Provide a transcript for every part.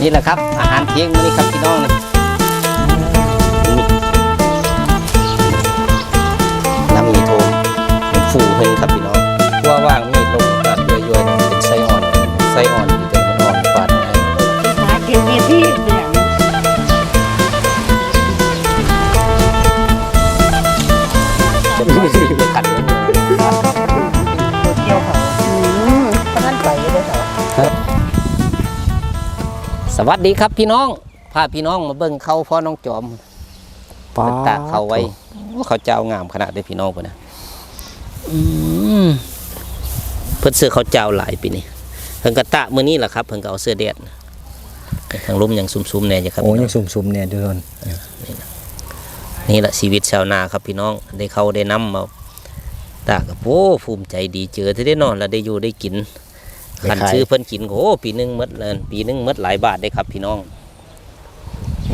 นี่แหละครับ อาหารเที่ยงมื้อนี้ครับพี่น้องนะน้ำมีโทมเป็นฟูเฮงครับพี่น้องว่าว่างมีลงกัดย่อยๆเป็นไส้อ่อนไส้อ่อน สวัสดีครับพี่น้องพาพี่น้องมาเบิ่งเขาพ่อน้องจอมป้าเพิ่นตากเขาไว้โอ้เขาเจ้างามขนาดได้พี่น้องพุ่นนะอืมเพิ่นเสื้อเขาเจ้าหลายปีนี้เพิ่นกระตะมื้อนี้แหละครับเพิ่นก็เอาเสื้อแดดทางลมยังซุ่มๆแน่จ้ะครับโอ้พี่น้ยัองงสุ่มๆเนี่ยเดือนนี่แหละชีวิตชาวนาครับพี่น้องได้เขาได้นำมาตากกับโอ้ภูมิใจดีเจอที่ได้นอน แล้วได้อยู่ได้กิน ขันซื้อเพิ่นกินก็โอ้ปีหนึงหมดเลยปีหนึงหมดหลายบาทได้ครับ พี่น้อง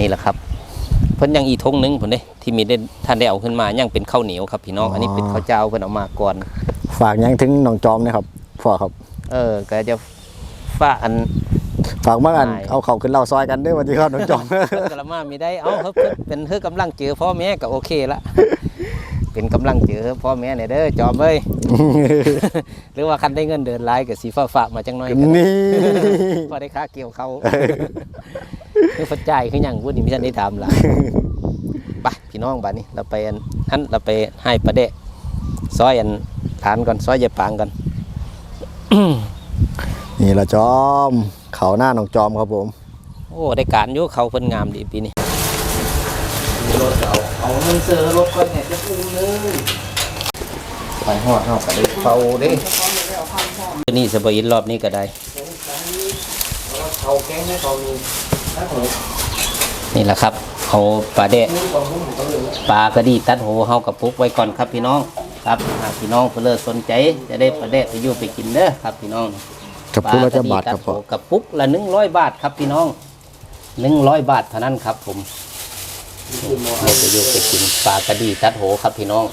นี่แหละครับ เพิ่นยังอีทงหนึงผมเด้ที่มีได้ท่านได้เอาขึ้นมายังเป็นข้าวเหนียวครับ พี่น้องอันนี้เป็นข้าวเจ้าเพิ่นเอามาก่อน ฝากยังถึงน้องจอมนะครับพ่อครับ เออ ก็จะฝ้าอันฝากมากันได้เอาเขาขึ้นเล่าซอยกันเด้วยวันที่ครับน้องจอมเพิ่นกละมามีได้เอาเพิ่นเป็นเฮือกำลังเจอพ่อแม่ก็โอเคละ เป็นกำลังเจอพ่อแม่เนี่ยเด้อจอมเอ้ย หรือว่าคันได้เงินเดือนหลายกับสีฟ้าฝากมาจังน้อยก็ได้ นี่ พอได้ค่าเกี่ยวเขา คือฟัดจ่ายคือหยังพูดนี่ไม่ใช่ได้ถามหลายไปพี่น้องบ้านนี้เราไปอันนั้นเราไปให้ประเดะซอยอันฐานก่อนซอยยายปางก่อน นี่ละจอม เขาหน้าน้องจอมครับผม โอ้ได้การอยู่เขาเพิ่นงามดีปีนี้รถเอาเอาเงินเสือรถก่อนเนี่ยจะอุ้มเลยไปหอดเฮาก็ได้เฝ้าเด้นี่สบายรอบนี้ก็ได้เขาแกงให้เขามีนี่แหละครับเอาปลาเดะปลากระดีตัดโหเฮากับปุ๊กไว้ก่อนครับพี่น้องครับหากพี่น้องเพื่อเลิกสนใจ จะได้ปลาเดะไปอยู่ไปกินเด้อครับพี่น้องกับผู้ละจะบาทครับปพ่อลากระดีตัดโหกับปุ๊กละหนึ่งร้อยบาทครับพี่น้องหนึ่งร้อยบาทเท่านั้นครับผม เราจะโยกไปกินปลากระดีตัดโหครับพี่น้อง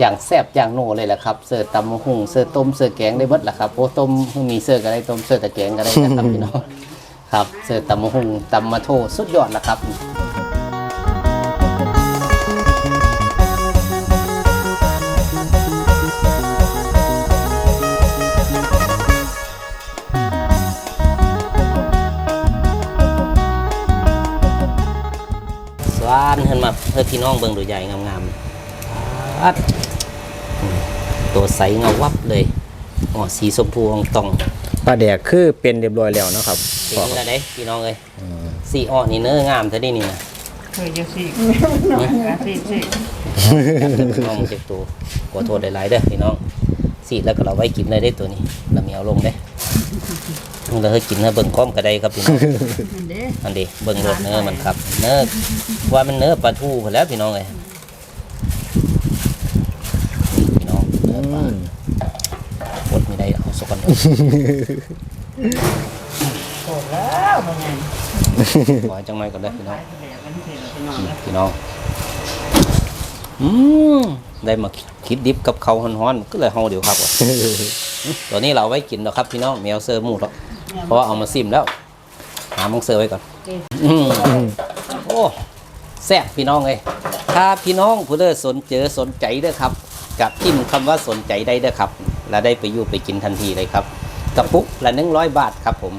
อย่างแซ่บอย่างโนเลยแหละครับ เสิร์ฟตำมะฮุ่งเสิร์ฟต้มเสิร์ฟแกงได้หมดแหละครับโอ้ต้มมีเสิร์ฟก็ได้ต้มเสิร์ฟแต่แกงก็ได้นะครับพี่น้อง ครับ เสิร์ฟตำมะฮุ่งตำมะโถสุดยอดละครับ มาเพื่อพี่น้องเบิ่งดูใหญ่งามๆอัดอืมตัวใสเงาวับเลยอ๋อสีชมพูอองตองปลาแดกคือเป็นเรียบร้อยแล้วนะครับเป็พ่อนครับแล้วเด้พี่น้องเอ้ยสีอ่อนนี่เนื้องามเท่านี้นี่นะเคยจะสิสิสิพี่น้องเจ็บตัวขอโทษหลายๆเด้อพี่น้องสีแล้วก็เราไว้กินเลยได้ตัวนี้เรามีเอาลงเด้ เราให้กินให้เบิ่งก้อมก็ได้ครับพี่น้องเด้อันดีเบิ่งรสเนื้อมันครับ เนื้อว่ามันเนื้อปลาทูพอแหล้วพี่น้องเอ้ยนี่พี่น้องเนื้อปลาอดไม่ได้เอาสักคนโตแล้วมันไงขอให้จังหน่อยก่อนได้อพี่น้องเดี๋ยวมันสิเราไปนอนแล้วพี่น้องอืมได้มาคิดดิบกับเขาวฮ้อนๆก็เลยเฮาเดี๋ยวครับว่ะ ตัวนี้เราเอาไว้กินแล้วครับพี่น้องแมวเซอร์หมูหรอก เพราะว่าเอามาซิมแล้ว หามังเซอร์ไว้ก่อนอืมโอ้แซ่บพี่น้องเลยถ้าพี่น้องผู้เด้อสนเจอสนใจเด้อครับ กับพิมพ์คำว่าสนใจได้เด้อครับ แล้วได้ไปอยู่ไปกินทันทีเลยครับกระปุกละหนึ่งร้อยบาทครับผม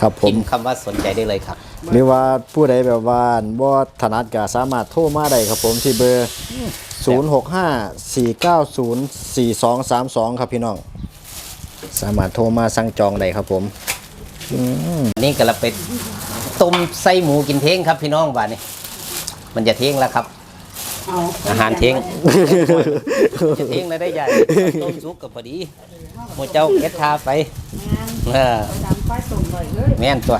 ครับผพิมมพ์คำว่าสนใจได้เลยครับ หรือว่าผู้ใดแบบว่าบ่ถนัดก็สามารถโทรมาได้ครับผมที่เบอร์ 0654904232 ครับพี่น้อง สามารถโทรมาสั่งจองได้ครับผม อันนี้ก็เราไปต้มไส้หมูกินเท้งครับพี่น้องบ้านนี้ มันจะเท้งแล้วครับเอาอาหารเท้งจะเท้งแล้วได้ใหญ่ต้มซุปกับพอดีหมูเจ้าเก็ดทาไปเออดำไฟตุ่มเลยเลยแม่นตัว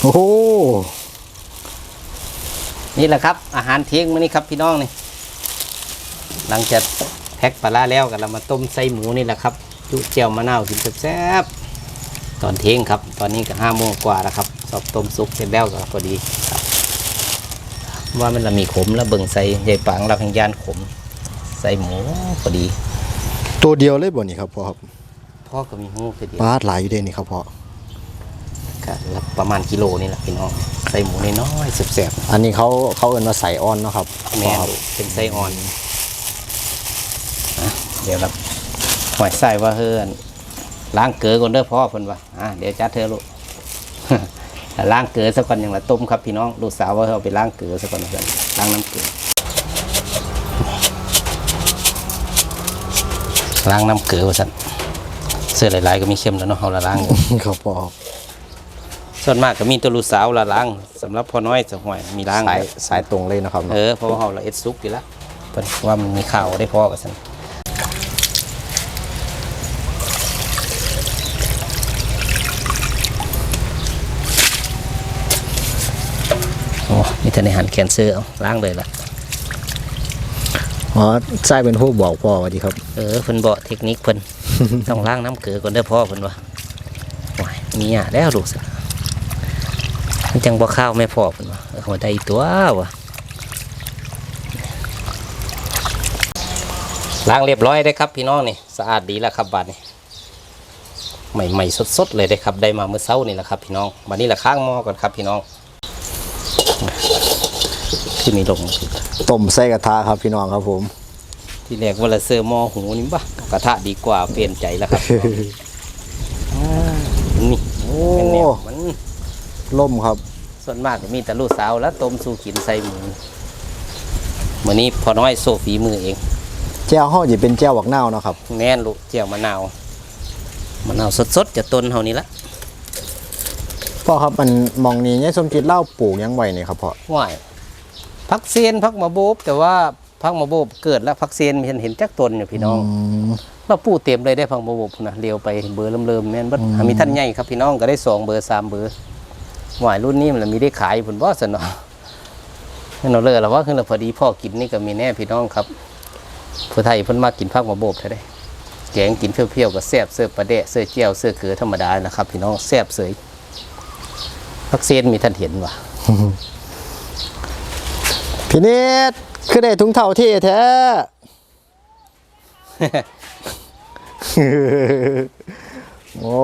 โอ้โหนี่แหละครับ อาหารเท้งมื้อนี้ครับพี่น้องนี่ หลังจากแพ็คปลาร้าแล้วก็เรามาต้มไส้หมูนี่แหละครับจุเจียวมะนาวกินแซ่บๆตอนเท้งครับ ตอนนี้ก็ห้าโมงกว่าแล้วครับ สอบต้มซุปเสร็จแล้วก็พอดีครับ ว่ามันละมีขมแล้วเบิ่งใส่ใยปังเราแห่งยานขม ใส่หมูพอดี ตัวเดียวเลยบ่นี่ครับพ่อครับพ่อก็มีหูคือเดียวปลาดหลายอยู่เด้นี่ครับพ่อก็ประมาณกิโลนี่แหละพี่น้องใส่หมูน้อยๆแซ่บอันนี้เขาเขาเอิ้นว่าใส่อ่อนเนาะครับๆแม่นเป็นไส้อ่อนอะ เดี๋ยวเราหอยใส่ว่าเฮือนล้างเกลือก่อนเด้อพ่อเพิ่นว่าอะเดี๋ยวจัดเธอลูกล้างเกลือซะก่อนอย่างละต้มครับพี่น้องลูกสาวว่าเอาไปล้างเกลือซะก่อนเพื่อนล้างน้ำเกลือล้างน้ำเกลือว่าสั่นเสื้อหลายๆก็มีเข้มแล้วเนาะเอาละล้างครับพ่อครับส่วนมากก็มีตัวลูกสาวละล้างสำหรับพ่อน้อยจะห่วยมีล้างสายสายตรงเลยนะครับเออเพราะว่าเราละเอ็ดซุกอยู่แล้วเพิ่นว่ามันมีข่าวได้พอกับฉัน โอ้มีแต่ในหันแคนเซอร์เอาล้างเลยล่ะอ๋อใช่เป็นผู้บอกพ่อว่าดีครับ เออเพิ่นบอกเทคนิคเพิ่นต้องล้างน้ำเกลือก่อนเด้อพ่อเพิ่นว่าว้ายมีอะแล้วลูกสิมันจังบ่ข้าวไม่พอเพิ่นว่าเออหัวใจตัววะล้างเรียบร้อยได้ครับพี่น้องนี่สะอาดดีแล้วครับบาดนี้ใหม่ๆสดๆเลยได้ครับ ได้มาเมื่อเช้านี่แหละครับพี่น้องบัดนี้ละข้างหม้อก่อนครับพี่น้อง ที่มีลงต้มใส่กระทะครับพี่น้องครับผม ที่แรกว่าละเซอร์หมอหูนี่ปะกระทะดีกว่าเปลี่ยนใจแล้วครับอ่านี่โอ้เป็นแนวมันล่มครับ ส่วนมากก็มีแต่ลูกสาวแล้วต้มสู่กินใส่หมูมื่อนี้พอน้อยโซฟีมือเองแจ้วห่อจะเป็นแจ้วบักนาวเนาะครับแม่นลูกเจียวมะนาวมะนาวสดๆจะต้นเท่านี้ละพ่อครับมันมองนี้เนี่ยสมจิตเล่าปลูกหยังไว้นี่ครับพ่อว่าย พักเซียนพักมาโบบแต่ว่าพักมาโบบเกิดแล้วพักเซียนเห็นเห็นจักต้นอยู่พี่น้องมเราปูเต็มเลยได้พังบวบนะเลี้ยวไปเบอร์เริ่มๆแม่นเบิดหามีท่านใหญ่ครับพี่น้องก็ได้สองเบอร์สามเบอร์หวายรุ่นนี้มันมีได้ขายผลบ่สนอนั่นเราเลยแล้วว่าคือเราพอดีพ่อกินนี่ก็มีแน่พี่น้องครับผู้ไทยเพิ่นมากินผักมาโบบเท่าได้แกงกินเปรี้ยวๆก็แซ่บเสื้อปลาแดะเสื้อเจียวเสื้อเขือธรรมดานะครับ พี่น้องแซ่บเสยพักเซนมีท่านเห็นว่ะ พี่เนตรคือได้ถุงเท่าที่แท้โอ้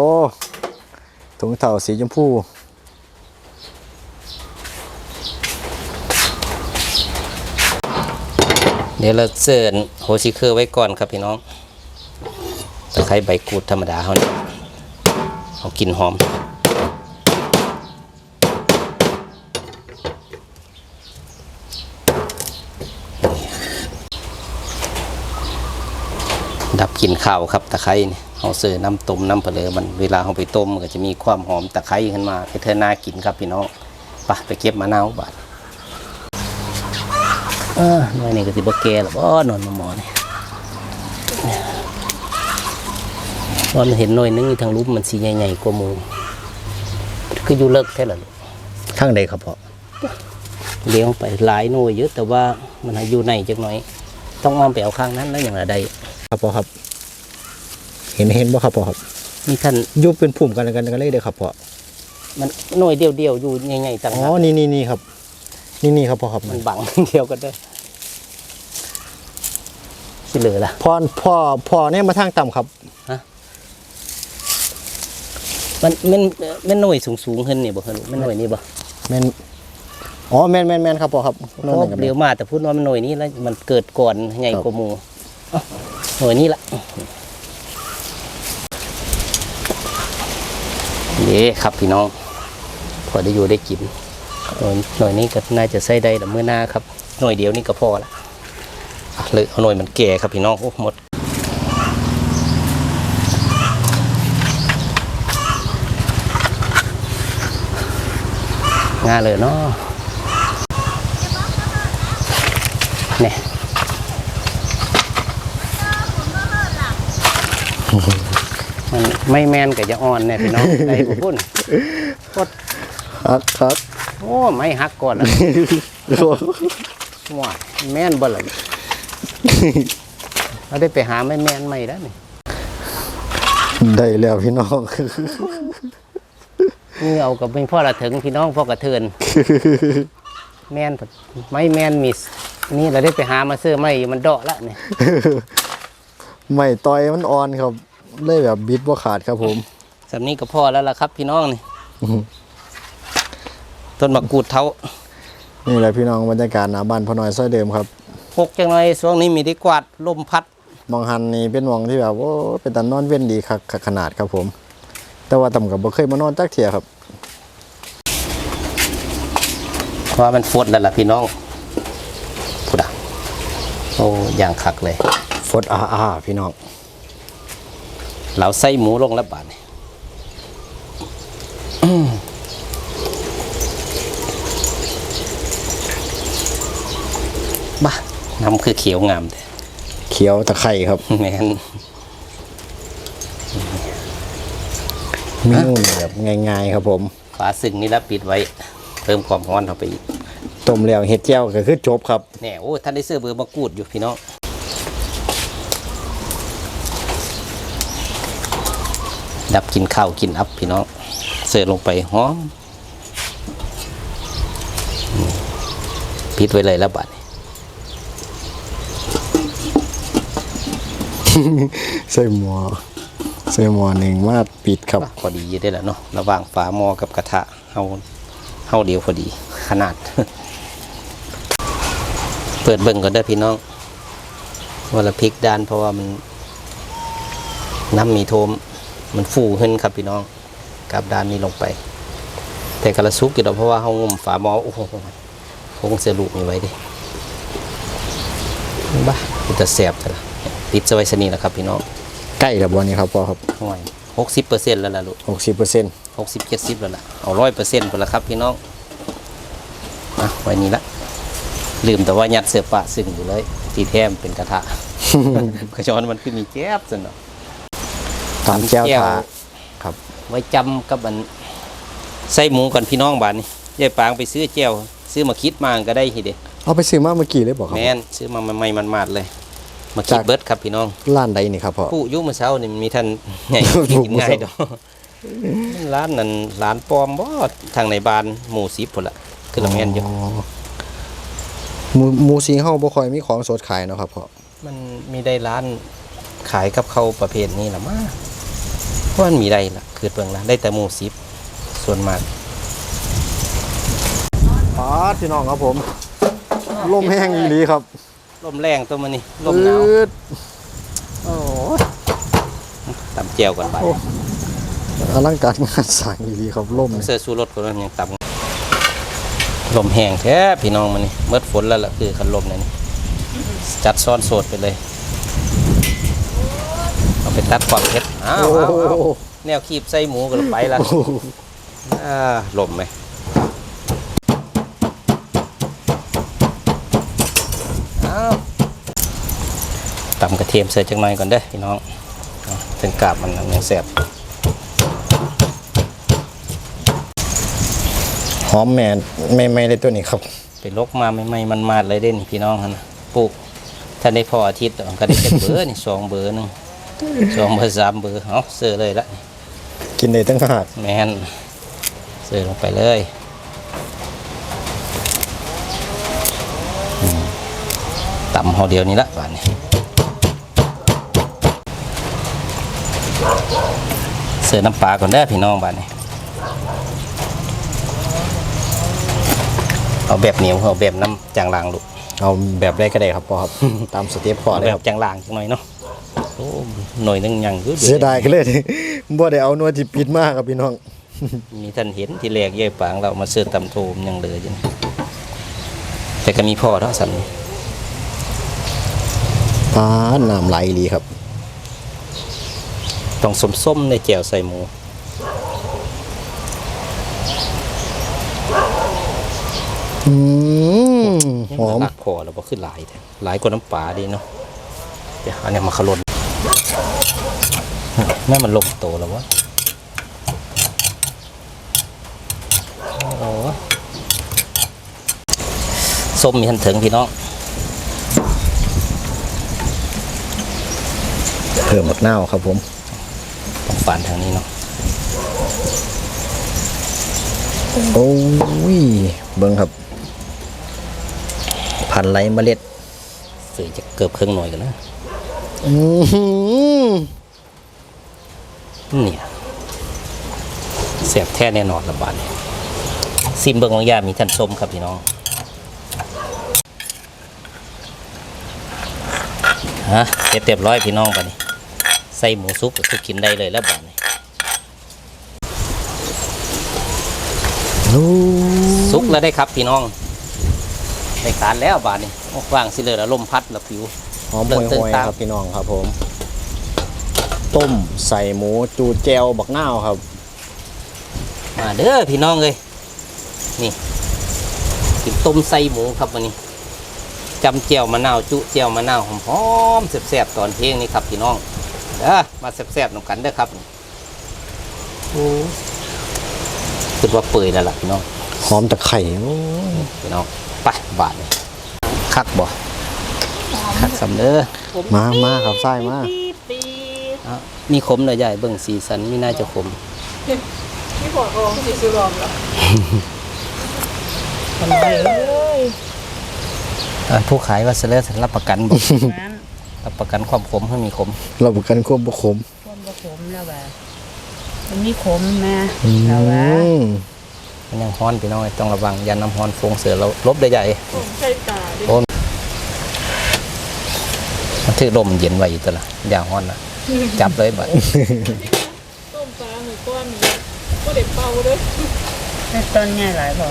ถุงเท่าสีชมพูเดี๋ยวเราเสิร์นโฮชิเคอร์ไว้ก่อนครับพี่น้องตะไคร้ใบกูดธรรมดาเขาเนี่ยเอากลินหอม กลิ่นข้าวครับตะไคร้เนี่ยเอาเสิร์น้ำต้มน้ำเปลือมันเวลาเอาไปต้มมันก็จะมีความหอมตะไคร้ขึ้นมาให้เธอน่ากินครับพี่น้องไปไปเก็บมะนาวบาดเออหน่อยนี่ก็สิบ่แก่หรอกบ่นอนมาหมอนี่ตอนเห็นหน่อยนึงอยู่ทางรูปมันสีใหญ่ๆกว่าหมูคืออยู่เลิกแท้ละลูกข้างใดครับพ่อเลี้ยงไปหลายหน่วยเยอะแต่ว่ามันอยู่ในจักหน่อย ต้องอ้อมไปเอาข้างนั้นแล้วอย่างไรใดครับพ่อครับเห็นเห็นบ่ครับพ่อครับมีท่านอยุบเป็นผุ่มกันกันกันเลยเด้อครับพ่อมันหน่วยเดียวๆอยู่ใหญ่ๆต่างอ๋อหากนี่นี่นี่ครับ นี่นี่ครับพ่อครับมันบังเดียวกันเด้อสิเหลือล่ะพ่อพ่อพ่อเนี่ยมาทางต่ำครับมันมันมันหน่วยสูงๆขึ้นนี่บ่ครับลูกมันหน่วยนี้บ่แม่นอ๋อแม่นแม่นแม่นครับพ่อครับเพนั่นราะนั่นกันเดี๋ยวมาแต่พูดว่ามันหน่วยนี้แล้วมันเกิดก่อนใหญ่กว่าหมูเอ้าหน่วยนี้ละเย้ ครับพี่น้อง พอได้อยู่ได้กินหน่วยนี้ก็น่าจะใส่ได้ละเมื่อหน้าครับหน่วยเดียวนี่ก็พอละเลยเอาหน่วยมันแก่ครับพี่น้องโอ้หมดง่ายเลยเนาะเนี่ย ไม่แมนกับจะอ่อนเนี่ยพี่น้องได้บุพุ่นกดครับครับโอ้ไม่หักก่อนละว้าแม่นบ่ล่ะเราได้ไปหาไม่แมนใหม่แล้วนี่ได้แล้วพี่น้องนี่เอากับไม่พ่อละถึงพี่น้องพ่อกระเทือนแมนไม่แมนมีนี่เราได้ไปหามาซื้อไม่มันเดาะละเนี่ยไม่ต่อยมันอ่อนครับ เลยแบบบิดบ่ขาดครับผมสำนี้ก็พอแล้วล่ะครับ พี่น้องนี่อื้อหือต้นมะกรูดเท้านี่แหละพี่น้องบรรยากาศหน้าบ้านพ่อน้อยซอยเดิมครับหกจังเลยช่วงนี้มีได้กวาดลมพัดมองหันนี่เป็นหมองที่แบบโอ้เป็นตานอนเว้นดีคักคักขนาดครับผม แต่ว่าต่ำกับบ่เคยมานอนจักเที่ยครับเพราะว่ามันฟดแล้วล่ะพี่น้องพูดอะโอ้อย่างคักเลย ฟดอาอาพี่น้อง เราใส่หมูลงแล้วบาดนี่อืมบ้าน้ำคือเขียวงามแต่เขียวตะไคร่ครับแมนเมนูนี่แบบง่ายๆครับผมฝาซึ่งนี่แล้วปิดไว้ เพิ่มความร้อนเข้าไปอีกต้มแล้วเห็ดแจ่วก็คือจบครับแน่โอ้ท่านได้เสื้อเบอร์มะกรูดอยู่พี่น้อง ดับกินข้าวกินอัพพี่น้องเสิร์ฟลงไปหอมนี่ปิดไว้เลยแล้วบัดนี้ใส่หม้อใส่หม้อหนึ่งมาปิดครับพอดีได้แล้วเนาะระหว่างฝาหม้อกับกระทะเฮาเฮาเดียวพอดี ขนาด เปิดเบิ่งก่อนได้อพี่น้องว่าละพริกด้านเพราะว่ามันน้ำมีโทม มันฟูขึ้นครับพี่น้องกับด้านนี้ลงไป แต่กระซุกอยู่ดอกเพราะว่าเฮางุมฝาหม้อโอ้โหคงเสียลูกมีไว้ดิบ้ามันจะแสบแต่ละติดสไว้สนีแหละครับพี่น้องใกล้แล้วบ่นี้ครับพ่อครับห่วยหกสิบเปอร์เซ็นต์แล้วล่ะลูก60%หกสิบเจ็ดสิบแล้วล่ะเอาร้อยเปอร์เซ็นต์ไปแล้วครับพี่น้องอะไว้นี้ละลืมแต่ว่ายัดเสื้อปะซึ่งอยู่เลย ที่แท้มเป็นกระทะกระชอนมันคือมีแจ๊บสนเนาะ ตามแก้วถาครับ ไว้จำกับอันใส่หมูก่อนพี่น้องบ้านนี่ยายปางไปซื้อแจ้วซื้อมาคิดมาก็ได้ทีเดียวเอาไปซื้อมาเมื่อกี้เลยบอกครับแม่นซื้อมาใหม่ๆมันๆเลย มาคิดจากเบิร์ดครับพี่น้องร้านใดนี่ครับพ่อผู้อยุ่เมื่อเช้านี่มันมีท่านใหญ่ผู้กินง่ายดอกร้านนั้นร้านปลอมบ่ทางในบ้านหมู่สิบพุ่นละคือละแม่นอยู่อ๋อหมูหมูสิงเฮาบ่ค่อยมีของสดขายเนาะครับพ่อมันมีได้ร้านขายกับเขาวประเภทนี้ละมา เพราะมันมีได้ละคือเบิ่งละได้แต่หมู่สิบส่วนมากปาดพี่น้องครับผมลมแห้งอีหลีครับลมแรงตัวมันนี่ลมหนาวอืดโอ้ยตำแจวก่อนไปโอ้ อลังการงานสร้างอีหลีครับลมนี่เสื้อสู้รถคนนั้นยังตำลมแห้งแท้พี่น้องมันนี่เมื่อฝนแล้วล่ะคือคันลมนี่นี่จัดซ้อนโสดไปเลย เอาไปตัดความเผ็ดอ้าวโอ้อ้าวอ้าวโหแนวคีบใส่หมูก็ไปละโอ้โหอ่าลมไหมอ้าวตำกระเทียมเสร็จจังหน่อยก่อนเด้อพี่น้องเอาถึงกาบมันยังแสบหอมแม่นไม่ไม่เลยตัวนี้ครับ ไปลกมาไม่ไม่มันมาดเลยเด่นพี่น้องหั่นนะปลูกถ้าได้พออาทิตย์ก็ได้เป็นเบอร์นี่สองเบอร์หนึง สองเบอร์สามเบอร์เอาเสือเลยละกินได้ตั้งหากแมนเสือลงไปเลยอืมต่ำเฮาเดียวนี้ละบาดนี้เสือน้ำปลาก่อนเด้อพี่น้องบาดนี้เอาแบบเหนียวเอาแบบน้ำจางลางลูกเอาแบบได้ก็ได้ครับพ่อครับ ตามสเต็ปพ่อเอาเลยแบครับบจางลางจังหน่อยเนาะโอ้หน่อยหนึงยังอยู่เสียดายกันเลยบ่ได้เอาหนวดที่ปิดมากครับพี่น้อง มีท่านเห็นที่แรกยายปางเรามาเสื้อตำโทมยังเหลืออยู่นะแต่ก็มีพ่อเท่าสันนี่ปาดน้ำไหลอีหลีครับ ต้องส้มๆในแจ่วใส่หมูอืมหอมลักพอแล้วก็ขึ้นหลายแท้หลายกว่าน้ำปลาดีเนาะเดี๋ยวอันนี้มาขลน แม่มันลงโตแล้ววะโอ้ส้มมีทันถึงพี่น้อง เพิ่มมะนาวครับผมต้องฝานทางนี้เนาะโอ้ย เบิ่งครับผัดพันธุ์ไรเมล็ดสื่อจะเกือบครึ่งหน่วยกันนะ อือหือเนี่ยเสียบแท้แน่นอนละบาทเนี่ยซิมเบิงของยามีท่านส้มครับพี่น้องฮะเสร็จเรียบร้อยพี่น้องบาดนี้ ใส่หมูซุปก็คือกินได้เลยแล้วบาทนี้นู้ซุกแล้วได้ครับพี่น้องได้การแล้วบาทนี้โอ้ว่างสิเลยแล้วลมพัดแล้วผิว หอมเริ่ห่มตึงวยตามๆครับพี่น้องครับผม ต้มใส่หมูจูแจวบักนาวครับมาเด้อพี่น้องเลยนี่กินต้มไส้หมูครับวันนี้จำเจียวมะนาวจุเจียวมะนาวหอมๆแซ่บๆตอนเที่ยงนี่ครับพี่น้องเด้อมาแซ่บๆนำกันเด้อครับโอ้คือว่าเปื่อยแล้วล่ะพี่น้องหอมตะไคร่โอ้ยพี่น้องไปบาทเลยคักบ่ คักสำเด้อมามาครับไส้มาปีปีอะมีขมเลยใหญ่เบิ่งสีสันมีน่าจะขมพี่ขอลองสิซื้อลองแล้วทำไมเอ้ยอะผู้ขายว่าเสลอรับประกันบ่นั้นรับประกันความขมให้มีขมเราบุกันควบบุขมคนบ่ขมแล้วว่ามันมีขมนะอืแล้วว่ามมันยังฮ้อนพี่น้องต้องระวังยันน้ำฮ้อนฟงเสือเราลบได้ใหญ่ผมใช่ตาดิ โอ้มัน ถือลมเย็นไว้อยู่ตัวละอย่าฮ้อนนะจับเลยบัดต้มปลาหมูก้อนนี้ก็เด็ดเป่าเลยแต่ต้นใหญ่หลายบ่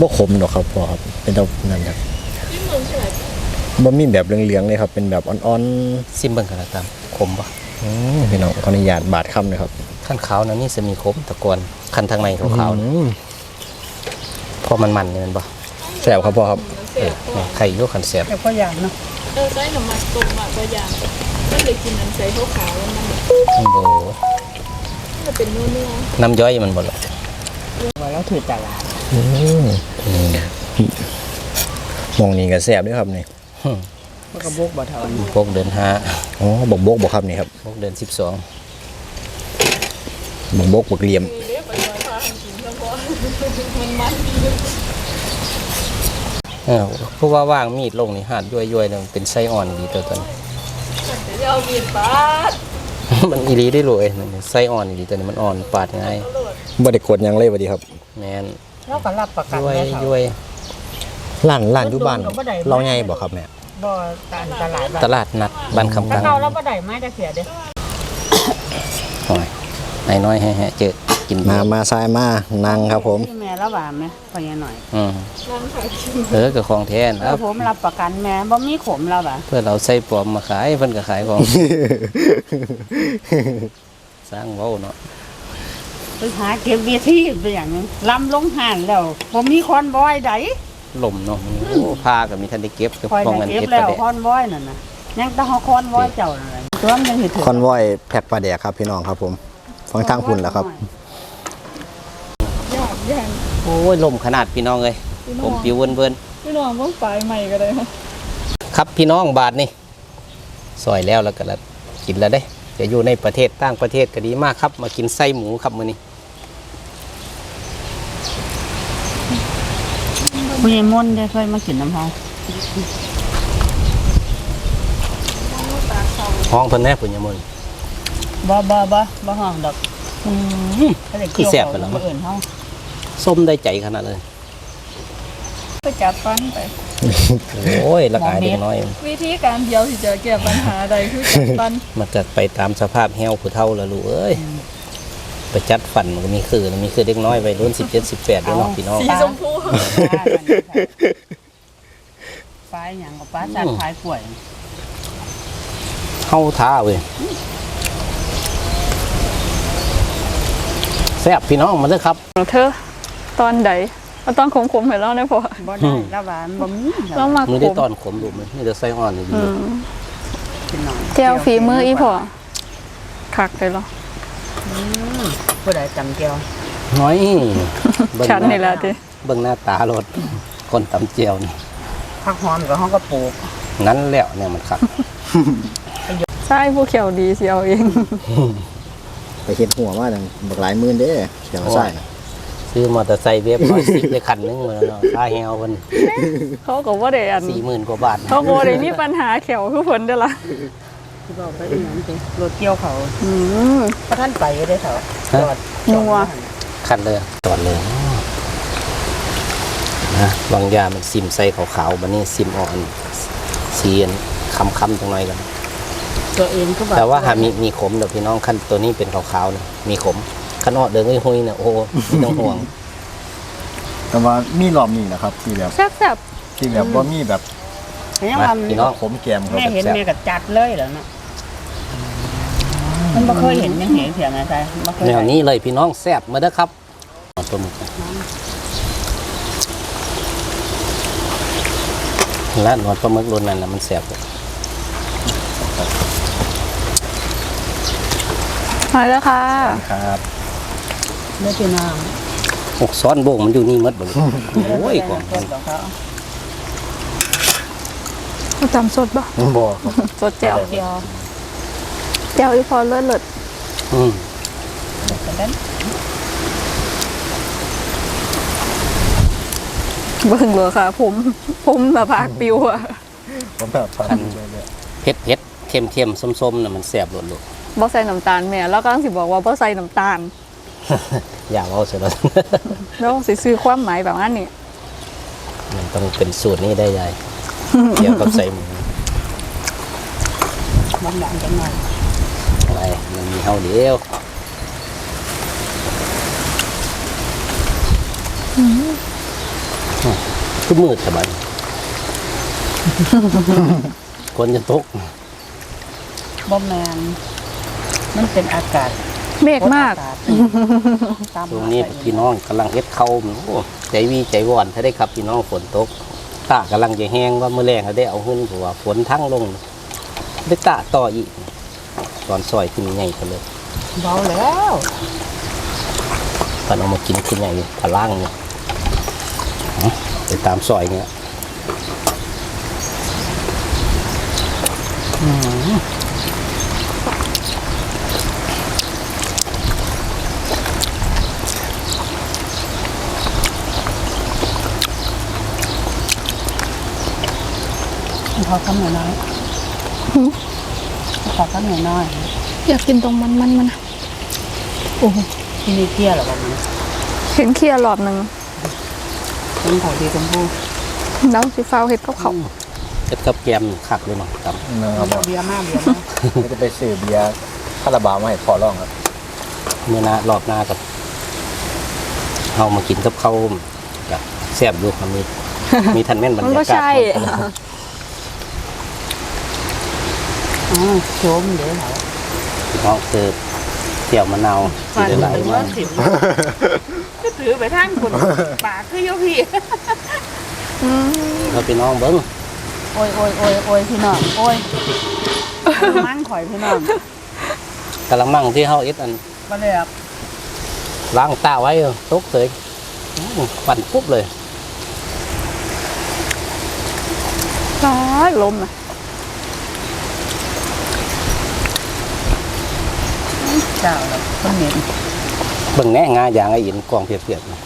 บ่ขมดอกครับพ่อครับเป็นตัวนั่นครับที่เมืองใช่ไหมบ่มีแบบเหลืองๆเลยครับ เป็นแบบอ่อนซิมเบิ่งกันละตามขมปะๆอืมพี่น้องขออนุญาตบาดคำเลยครับขั้นขาวนะนี่จะมีขมตะกอนขั้นทางในขาวๆนะอืมพอมันมันนี่มันปะแซ่บครับพ่อครับเออเนี่ยไข่อยุขันแสบแต่ก็อย่างเนาะ เออใส่น้ำมันต้มหมักตัวอย่างก็เลยกินอันใส่ขาวๆแล้วมันโอ้โหมันเป็นนัวน้ำย่อยมันบ่หรอกว่าเราถือตลาดอืมมองนี่ก็แซ่บด้วยครับนี่มันก็บกบ่เท่านี้พวกเดินห้าอ๋อบกบกบ่ครับนี่ครับพวกเดินสิบสองบกบกบกเหลี่ยมๆเรียกไปว่าพาทำกินทั้งก้อนมันมันดี เออเพราะว่าว่างมีดลงนี่หาดย่อยๆเนี่ยมันเป็นไส้อ่อนดีตัวตนแต่จะเอามีดปาดมันอีหลีได้เลยนั่นไส้อ่อนดีตัวนี้มันอ่อนปาดง่ายบ่ได้กดหยังเลยบัดนี้ครับ แมนเราก็รับประกันย่อยได้เท่าย่อยร้านร้านอยู่บ้านเราใหญ่บ่ครับแม่บ่ตานตลาดตลาดนัดบ้านคำถ้ากังเก่าเราบ่ได้ไม้จะเสียเด้อหน่อยนายน้อยแฮ่ๆเจอ กินมามาซ้ายมานั่งครับผมที่แม่ละว่าแม่พอยังหน่อยอืมนั่งขายกินเออกับของแท้นเอครัอบผมรับประกันแม่บ่มีขมแล้วบ่ะเพื่อเราใส่ปลอมมาขายเพิ่นก็ขายของ สร้างเว้าเนาะไปหาเก็บเบียที่เป็นอย่างนึงลำลงห่านแล้วบ่มีคอนบอยใดลมเนาะโอ้ผ้าก็มีทันได้เก็บกับคอยป้องได้กันเก็บเก็บแล้ประวเดะคอนบอยนั่นน่ะยังแตะเฮาคอนบอยเจ้านั่นแหละตัวมันยังสิถึงคอนวอยแพ็คปลาแดกครับพี่น้องครับผมฟังทางพุ่นแล้วครับ ยากยากโอ้ยลมขนาดพี่น้องเลยพี่น้ผองมปิวเบิ่นพี่น้องต้องไปใหม่ก็ได้ค่ะๆครับพี่น้องบาทนี่ซอยแล้วแล้วก็ละกินแล้วเด้ จะอยู่ในประเทศต่างประเทศก็ดีมากครับ มากินไส้หมูครับมื้อนี้ผู้ใหญ่มนต์ได้เคยมากินน้ำเฮาห้องเพิ่นแน่พุ่นยามน บ่บ่บ่บ่ห้องดอกอืมเขาได้คือเกี่ยวแซ่บเขาไปแล้วผู้อื่นเฮา ส้มได้ใจขนาดเลยไปจับฟันไป โอ้ยละกายเด็กน้อย วิธีการเดียวที่จะแก้ปัญหาใดคือจับฟัน มันจะไปตามสภาพแห้วผู้เฒ่าแล้วลูกเอ้ยไปจัดฟันมันก็มีคือมีคือเด็กน้อยวัยรุ่น17 18ด้วยเนาะพี่น้องสีชมพูปลาหยังกับปลาจัดขายกล้วยเฮาท้าเว้ยแซ่บพี่น้องมาเด้อครับเธอ ตอนใดเอาตอนขมๆให้เราได้พอบ่ได้แล้วว่ามันบ่มีเรามามือขได้มตอนขมดูมันนี่จะไส้อ่อนเลยดีอืมกินหน่อยเจียวฝีมืออีพอคักเลยเหรออืมผู้ใดจำเกี่ยวน้อยเบิ่งฉันหนี่น้าแหละติเบิ่งหน้าตารถคนตำเจียวนี่ผักหอมก็เฮาก็ปลูกนั้นแล้วเนี่ยมันครับใช่ผู้เขียวดีสิเอาเอง ไปเห็ดหัวมาดังบักหลายหมื่นเด้เดี๋ยวใส่ส ซื้อมอเตอร์ไซค์เวฟร้อยสิบได้คันหนึงมาแล้วเนาะค่าเฮลมันเขาก็ว่าได้อันสี่หมื่นกว่าบาทเขาก็บ่ได้มีปัญหาแขวคือเพิ่นเด้อล่ะที่บอกไปอีหยังสิรถเกี่ยวเขาอืมพระท่านไปได้อเขาจอดนัว คันเลยจอดเลยนะบางอยางมันซิมใส่ขาวๆบันนี้ซิมอ่อนสีอันคำๆตรงหน่อยกัน ตัวเองก็บอกแต่ว่าหามีมีขมเดี๋ยวพี่น้องขั้นตัวนี้เป็นขาวๆนะมีขม ขันออดเดินหุยๆนะโอ้ไม่ต้องห่วง แต่ว่ามีรอบนี้นะครับ ที่แบบแซ่บที่แบบว่ามีแบบยังมาว่าพี่น้องผมแกมครับแม่เห็นแม่ก็จัดเลยแล้วเนาะมันบ่เคยเห็นยังเห็นเสียงอะไรบ่เคยแนวนี้เลยพี่น้องแซ่บมาเด้อครับเอาตัวหมึกนะและหนวดปลาหมึกรุ่นนั้นนะมันแซ่บกว่าๆมาแล้วค่ะครับ เลือดพี่น้องอกซ้อนโบกมันอยู่นี่หมดบ่เลยโอ้ยกว่างต้นของเขาเอาจำสดบ่บอกครับสดแจ่วเดียวแจ่วอีพอเลิศเลิศอืมกันนั้นเบิ่งเลยค่ะ ผมผมหน้าผากปิวอะผมแบบฟันเลยเผ็ดเผ็ดเค็มเค็มส้มส้มๆน่ะมันแซ่บหลดบ่ใส่น้ำตาลแม่แล้วก็สิบอกว่าบ่ใส่น้ำตาลๆ อย่าเอาเสียแล้วแล้วสิซื้อความหมายแบบนั้นนี่มันต้องเป็นสูตรนี้ได้ยายเกี่ยวกับใส่หมูบางอย่างจังหน่อยอะไรมันมีเฮาเดียวคือมืดสบายคนจะตกบ่แมนมันเป็นอากาศ เมฆมากอศตาม ช่วงนี้พี่น้องกำลังเฮ็ดเข้าวโอ้ใจวีใจวอนถ้าได้ครับพี่น้องฝนตกตากำลังจะแห้งว่าเมื่อแรงเขาได้เอาขึ้นเพราะว่าฝนทั้งลงได้ตาต่ออีก ตอนซอยขึ้นใหญ่กันเลยเบาแล้วตอนเอามากินขึ้นใหญ่พล่างเนี่ยเอาไปตามซอยเนี่ยอืม ขอข้าวเหนียวน้อยขอข้าวเหนียวน้อยอยากกินตรงมันมันมันอะโอ้โหที่นี่เที่ยวหรอวันนี้เห็นเคลียร์รอบหนึ่งเป็นของดีชมพูแล้วสิฟ้าวเห็ดกับเขาเฮ็ดกับแกมขักเลยเนาะครับนะครับเอาเบียร์มากเบียร์มากก็จะไปซื้อเบียร์คาราบาวมาให้พอร้องครับเมื่อหน้ารอบหน้ากับเอามากินกับข้าวกับแซ่บอยู่ครับมีมีทันแม่นบรรมันยาก็กาศใช่อ๋ อโชมเดี๋ยวเหรอพี่น้องคือเที่ยวมะนาวที่ได้หลายถึงมาว่ากสิบก็ถือไปทางคนปากคือโยพี่อืมแล้วพี่น้องเบิ้งโอ้ยโอ้ยโอ้ยโอ้ยพี่น้องโอ้ยมั่งข่อยพี่น้องกะละมังที่เฮาเอ็ดอันมาเลยครับล้างตาไว้ตกเลยอื้อปั่นปุ๊บเลยฟ้าลมนะ จ้าแบบคนเหม็นเบิ่งแน่งาอย่างไอ้อินกองเพียบๆนะ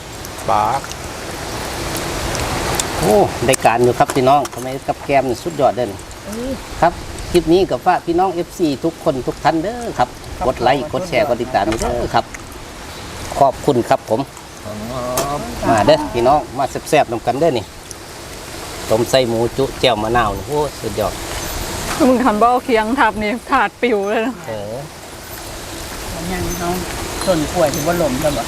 ปาโอ้ได้การอยู่ครับพี่น้องทำไมกับแกมนี่สุดยอดเด่นครับคลิปนี้กับฝากพี่น้อง FC ทุกคนทุกท่านเด้อครับกดไลค์กดแชร์กดติดตามเด้อครับ ขอบคุณครับผม มาเด้อพี่น้องมาแซ่บๆนำกันเด้อนี่ต้มไส้หมูจุแจ่วมะนาวนี่โอ้สุดยอด มึงทำบ่เอาเคียงทับนี่ถาดปิวเลยนะ เออมัน ยังเขาส่วนกล้วยที่ว่าหล่มแล้วบ่